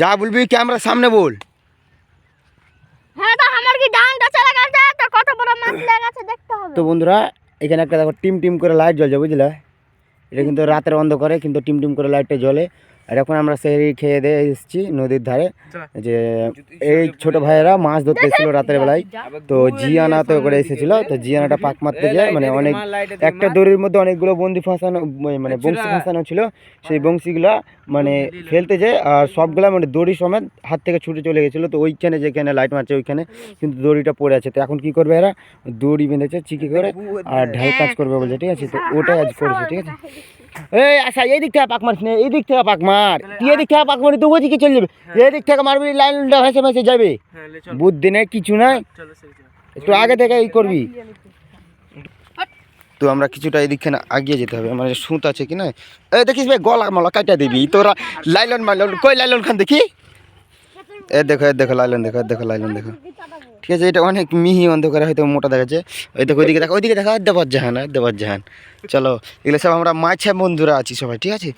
যা বলবি ক্যামেরার সামনে বল। হ্যাঁ তো আমার কি ডানটা চলে গেছে? তো কত বড় মাছ লেগেছে দেখতে হবে। তো বন্ধুরা এখানে একটা দেখো টিম টিম করে লাইট জ্বলছে বুঝলে? এটা কিন্তু রাতের অন্ধকারে কিন্তু টিম টিম করে লাইটটা জ্বলে। এখন আমরা সেই খেয়ে দিয়ে এসেছি নদীর ধারে। যে এই ছোট ভাইয়েরা মাছ ধরতে এসেছিল রাতের বেলায়। তো জিয়ানা তো করে এসেছিল তো জিয়ানাটা পাক মারতে যায় মানে অনেক একটা দড়ির মধ্যে অনেকগুলো বন্দি ফাঁসানো মানে বংশী ফাঁসানো ছিল। সেই বংশীগুলা মানে ফেলতে যায় আর সবগুলা মানে দড়ি সমেত হাত থেকে ছুটে চলে গেছিল। তো ওইখানে যেখানে লাইট মারছে ওইখানে কিন্তু দড়িটা পড়ে আছে। তো এখন কি করবে এরা? দড়ি বেঁধেছে চিকি করে আর ঢাই কাজ করবে বলছে ঠিক আছে? তো ওটাই আজ করেছে ঠিক আছে? এই আচ্ছা এই দিক থেকে পাক মারিস না এই দিক থেকে পাক মার। তুই এদিক থেকে পাক মারি তো ওদিকে চলে যাবে। এই দিক থেকে মারবি লাইনটা ভেসে ভেসে যাবে। বুদ্ধি নেই কিছু নাই। একটু আগে থেকে এই করবি। তো আমরা কিছুটা এদিকে না আগিয়ে যেতে হবে। মানে সুত আছে কি না? এই দেখিস ভাই গলা মলা কাটা দিবি। তোরা লাইলন মাইলন কই লাইলন খান দেখি? এ দেখো এ দেখো লাইলন দেখো এ দেখো লাইলন দেখো। ঠিক আছে এটা অনেক মিহি অন্ধকারে হয়তো মোটা দেখাচ্ছে। ওই দেখো ওইদিকে দেখো ওইদিকে দেখো দেবর জাহান দেবর জাহান চলো এগুলো সব আমরা মাছে বন্ধুরা আছি সবাই ঠিক আছে?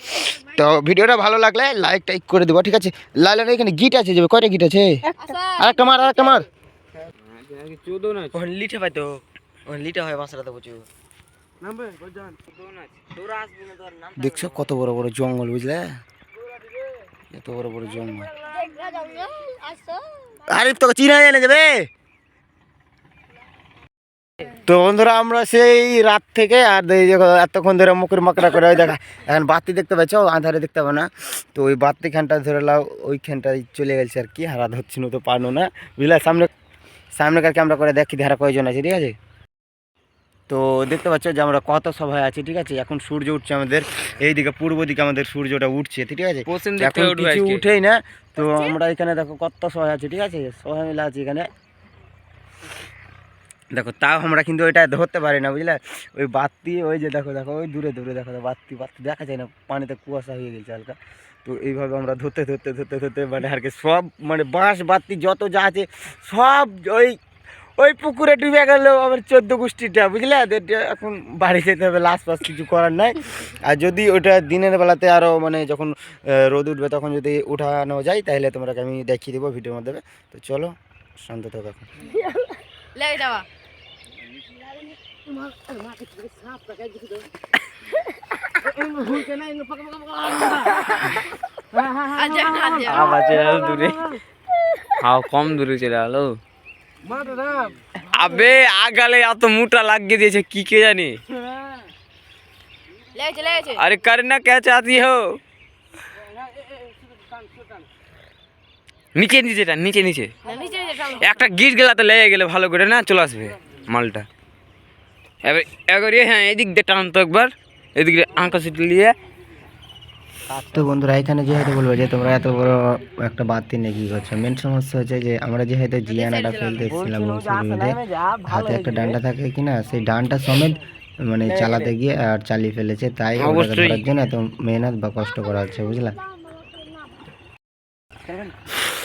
তো ভিডিওটা ভালো লাগলে লাইক টাইক করে দেবো ঠিক আছে? লাইলন এখানে গিট আছে যাবে কয়টা গিট আছে? মার আরেকটা মার। লিটে পাই তো। লিটে হয় তো প্রচুর। দেখছ কত বড় বড় জঙ্গল বুঝলে? এত বড় বড় জঙ্গল। আরে তোকে চিনা জানে যাবে? তো বন্ধুরা আমরা সেই রাত থেকে আর এই যে এতক্ষণ ধরে মুখের মাকড়া করে ওই দেখা এখন বাতি দেখতে পাচ্ছ? আধারে দেখতে পাবো না। তো ওই বাতিখানটা ধরে লাও ওইখানটায় চলে গেছে আর কি হারা ধরছিল তো পারল না। বুঝলে সামনে সামনে সামনেকার ক্যামেরা করে দেখি ধারা কয়জন আছে ঠিক আছে? তো দেখতে পাচ্ছ যে আমরা কত সভায় আছি ঠিক আছে? এখন সূর্য উঠছে আমাদের এইদিকে পূর্ব দিকে আমাদের সূর্যটা উঠছে ঠিক আছে? এখন কিছু উঠেই না তো আমরা এখানে দেখো কত সবাই আছে ঠিক আছে? সবাই মিলে আছি এখানে। দেখো, তাও আমরা কিন্তু ওইটা ধরতে পারি না, বুঝলে? ওই বাতি, ওই যে দেখো দেখো, ওই দূরে দূরে দেখো বাতি বাতি, দেখা যায় না, পানিতে কুয়াশা হয়ে গেছে হালকা। তো এইভাবে আমরা ধরতে ধরতে ধরতে ধরতে মানে আর কি সব মানে বাঁশ, বাতি, যত যা আছে, সব ওই ওই পুকুরে ডুবে গেল আমার চোদ্দ গোষ্ঠীটা, বুঝলে? এখন বাড়ি যেতে হবে, লাশ ফাস কিছু করার নাই। আর যদি ওটা দিনের বেলাতে আরও মানে যখন রোদ উঠবে, তখন যদি উঠানো যায়, তাহলে তোমরাকে আমি দেখিয়ে দেবো, ভিডিওর মাধ্যমে। তো চলো, শান্ত থাকো এখন লেগে যাওয়া আবার চলে গেল দূরে হাও কম দূরে চলে গেলো আবে আগালে এত মোটা লাগিয়ে দিয়েছে কি কে জানি লেগেছে লেগেছে अरे करना क्या चाहती हो নিচে নিচেটা নিচে নিচে নিচে নিচে টানো। একটা গিট গেলা তো লেগে গেলে ভালো করে না চলে আসবে মালটা। এবার এবার হ্যাঁ এদিক দিয়ে টান তো একবার এদিক দিয়ে আঁকা সিট নিয়ে তো বন্ধুরা এখানে যেহেতু বলব যে তোমরা এত বড় একটা বাতি নিয়ে কি করছ? মেন সমস্যা হচ্ছে যে আমরা যেহেতু জিয়ানাটা ফেলতে এসেছিলাম হাতে একটা ডান্ডা থাকে কিনা সেই ডান্ডা সমেত মানে চালাতে গিয়ে আর চালিয়ে ফেলেছে তাই ধরার জন্য এত মেহনত বা কষ্ট করা হচ্ছে বুঝলা?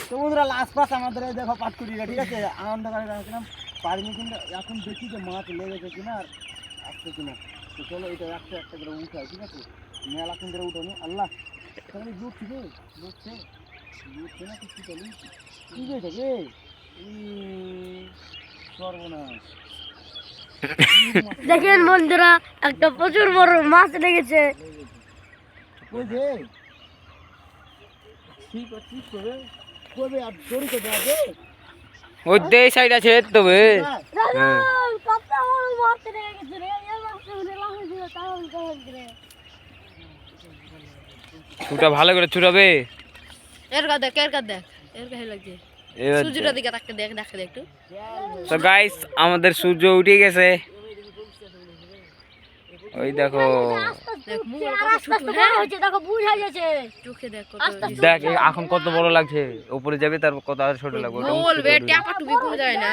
তো বন্ধুরা লাস্ট পাস আমাদের দেখো পাটকুড়িটা ঠিক আছে? আনন্দ করে রাখলাম পারিনি কিন্তু এখন দেখি যে মাছ লেগেছে কিনা আর আসছে কিনা। তো চলো এটা একটা একটা করে উঠাই ঠিক আছে? মেলা কিন্তু উঠানি আল্লাহ। তাহলে লুটছি রে লুটছে লুটছে না কিছু চলি কি? হয়েছে রে সর্বনাশ। দেখেন বন্ধুরা একটা প্রচুর বড় মাছ লেগেছে। ঠিক আছে ঠিক করে কবে আর দড়ি কে যাবে ওই দে সাইড আছে তবে হ্যাঁ। ছুটা ভালো করে ছুটাবে এর কা দেখ এর কা দেখ এর কা লাগছে। সূর্যটা দিকে তাকে দেখ দেখ একটু। তো গাইস আমাদের সূর্য উঠে গেছে। ওই দেখো। দেখ কত ছোট হ্যাঁ। এখন কত বড় লাগছে উপরে যাবে তারপর কত আর ছোট লাগবে গোল বে ট্যাপা টুপি কোন যায় না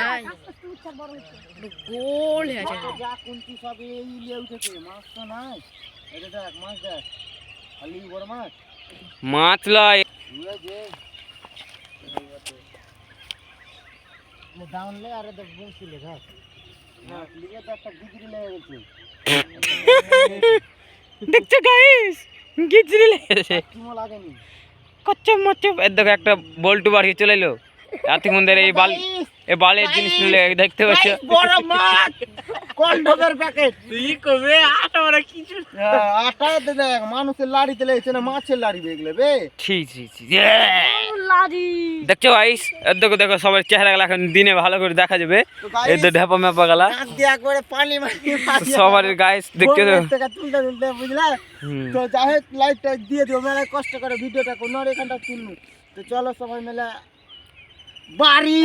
গোল হয়ে আছে যা কোনটি সব এই লিয়ে উঠেছে মাছ তো নাই। এটা দেখ মাছ দেখ খালি বড় মাছ। মাছ লয়। উড়ে লে আরে দেখ বংশী লে ধর মাছ লিয়ে তো একটা ডিগ্রি লেগে গেছে। দেখছ গাইস গিজরি লেগেছে কচ্চপ মচ্চপ। এর দেখো একটা বল্টু বাড়ি চলে এলো। রাতি ধরে এই বাল এই বালের জিনিস নিলে দেখতে পাচ্ছ। বড় মাছ। প্যাকেট তুই কবে আটা মানে কিছু আটাতে দেখ মানুষের লাড়িতে লেগেছে না মাছের লাড়ি বেগলে বে। ছি ঠিক ছি লাদি দেখছ ভাই? দেখো দেখো সবার চেহারা গেলা এখন দিনে ভালো করে দেখা যাবে। এই তো ঢেপা মেপা গেলা। সবার গাইস দেখছ তুলতে তুলতে বুঝলা? তো যাই হোক লাইটটা দিয়ে দিও মেলা কষ্ট করে ভিডিওটা কোনো এখানটা তুলনু। তো চলো সবাই মেলা বাড়ি।